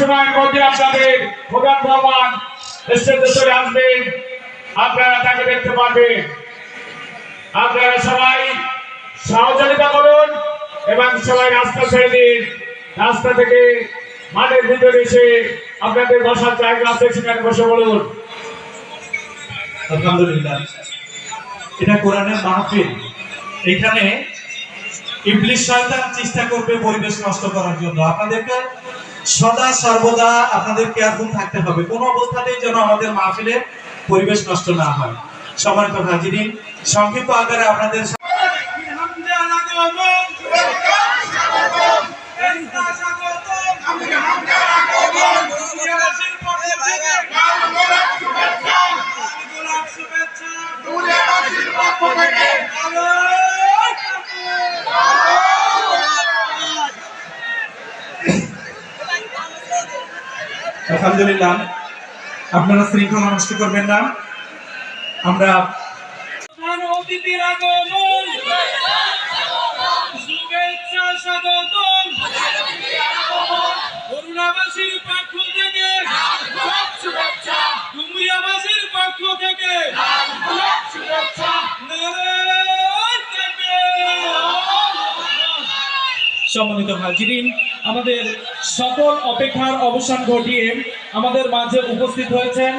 সময়ের মধ্যে আপনাদের আসবেন আপনারা দেখতে আপনারা সবাই সহযোগিতা সবাই রাস্তা ছেড়ে রাস্তা থেকে মাঠের ভিতরে এসে আপনাদের বসার জায়গা আছে, সেখানে বসে বলুন। আলহামদুলিল্লাহ। এটা কোরআনের মাহফিল। এখানে ইবলিশ শয়তান চেষ্টা করবে পরিবেশ নষ্ট করার জন্য। আপনাদেরকে সদা সর্বদা আপনাদের কেয়ারফুল থাকতে হবে কোনো অবস্থাতেই যেন আমাদের মাহফিলে পরিবেশ নষ্ট না হয় সম্মানিত হাজিরিন সংক্ষিপ্ত আকারে আপনাদের আলহামদুলিল্লাহ। আপনারা শৃঙ্খলা নষ্ট করবেন না। আমরা পক্ষ থেকে। ডুমুরিয়াবাসীর পক্ষ থেকে। সম্মানিত হাজিরিন আমাদের সকল অপেক্ষার অবসান ঘটিয়ে আমাদের মাঝে উপস্থিত হয়েছেন।